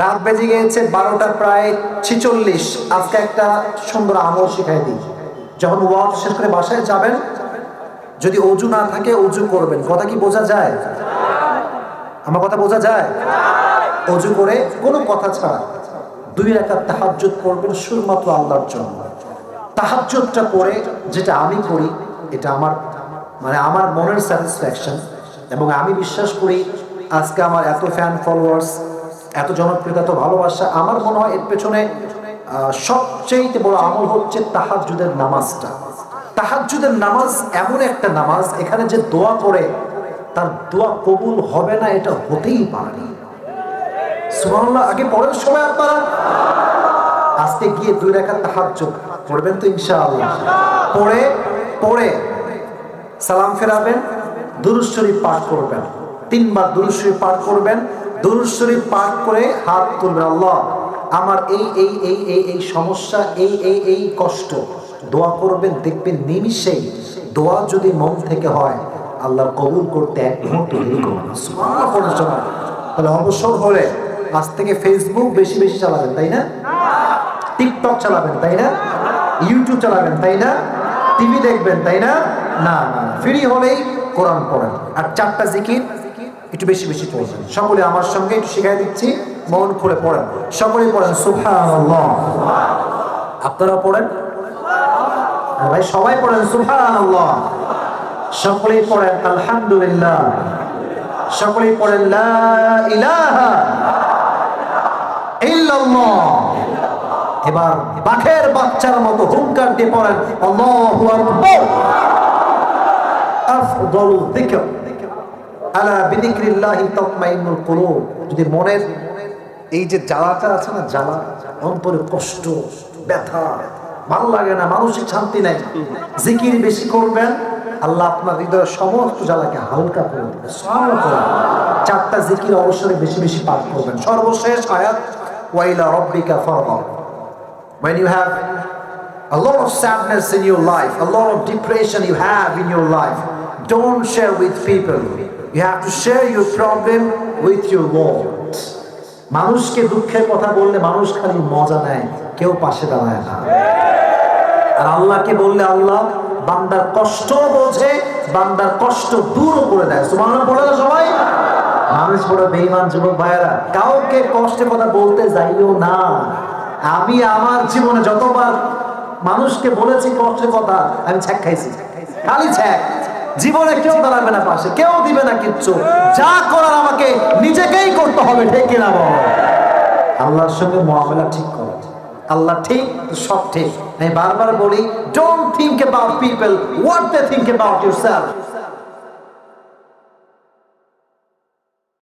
রাত বেজে গিয়েছে বারোটা প্রায় ছিচল্লিশ। আজকে একটা সুন্দর আমল শিখাই দিই। যখন ওয়াজ শেষ করে বাসায় যাবেন, যদি অজু না থাকে অজু করবেন। কথা কি বোঝা যায়? আমার কথা বোঝা যায়? অজু করে কোনো কথা ছাড়া দুই রাকাত তাহাজ্জুদ করবেন শুধুমাত্র আল্লাহর জন্য। তাহাজ্জুদটা করে যেটা আমি করি, এটা আমার মানে আমার মনের স্যাটিসফ্যাকশন এবং আমি বিশ্বাস করি আজকে আমার এত ফ্যান ফলোয়ার্স এত জনপ্রিয়তা, এত ভালোবাসা, আমার মনে হয় এর পেছনে সবচেয়ে বড় আমল হচ্ছে তাহাজ্জুদের নামাজটা। তাহাজ্জুদের নামাজ এমন একটা নামাজ, এখানে যে দোয়া পড়ে, তার দোয়া কবুল হবে না, এটা হতেই পারে আগে পরের সময় আপনারা? আজকে গিয়ে দুই রেখা তাহাজ্জুদ পড়বেন তো ইনশাআল্লাহ। পড়ে পড়ে, সালাম ফেরাবেন দুরুদ শরীফ পাঠ করবেন। তিনবার দুরুদ শরীফ পাঠ করবেন দুরুদ শরীফ পাঠ করে হাত তুলবেন আল্লাহ, আমার এই এই এই এই এই সমস্যা, এই এই এই কষ্ট, দোয়া করবেন, দেখবেন নিমিষেই দোয়া যদি মন থেকে হয় আল্লাহ কবুল করতে এক মুহূর্ত দেরি করবে না। সুবহানাল্লাহ পড়ার জন্য তাহলে অবসর হলে আজ থেকে ফেসবুক বেশি বেশি চালাবেন, তাই না? টিকটক চালাবেন, তাই না? ইউটিউব চালাবেন, তাই না? টিভি দেখবেন, তাই না? না ফ্রি হলেই কোরআন পড়েন। আর চারটা জিকির একটু বেশি বেশি পড়বেন সকলে আমার সঙ্গে একটু শিখাই দিচ্ছি, মন খুলে পড়েন। সকলেই পড়েন, সুবহানাল্লাহ। আপনারা পড়েন? হ্যাঁ ভাই, সবাই পড়েন, সুবহানাল্লাহ। সকলেই পড়েন, আলহামদুলিল্লাহ। সকলেই পড়েন, লা এবার বাঘের বাচ্চার মতো হুঙ্কার দিয়ে পড়েন আলা বিযিকরিল্লাহি তাতমাইন্নুল কুলুব যদি মনের এই যে জ্বালাটা আছে না জ্বালা অন্তরে কষ্ট ব্যথা ভালো লাগে না মানসিক শান্তি নাই জিকির বেশি করবেন আল্লাহ আপনার হৃদয়ের সমস্ত জ্বালাকে হালকা করে দেবে সরল করে দেবে। চারটা জিকির অবসরে বেশি বেশি পাঠ করবেন সর্বশেষ আয়াত ওয়াইলা রব্বিকা ফারগাব when you have a lot of sadness in your life, a lot of depression you have in your life, don't share with people. You have to share your problem with your Lord. মানুষকে দুঃখের কথা বললে মানুষ খালি মজা নেয়, কেউ পাশে দাঁড়ায় না। আর আল্লাহকে বললে আল্লাহ বান্দার কষ্ট বোঝে, বান্দার কষ্ট দূর করে দেয়। সুবহানাল্লাহ বলে না সবাই। মানুষ বড় বেঈমান যুবক ভাইয়েরা, কাউকে কষ্টের কথা বলতে যাইও না। আমি আমার জীবনে যতবার মানুষকে বলেছি কষ্টের কথা, আমি ছ্যাক খাইছি। খালি ছ্যাক। জীবনে কেউ দাঁড়াবে না পাশে, কেউ দিবে না কিচ্ছু। যা করার আমাকে নিজেকেই করতে হবে, ঠিক বলো? আল্লাহর সঙ্গে মহামেলা ঠিক করে আল্লাহ ঠিক সব ঠিক। আমি বারবার বলি don't think about people what they think about yourself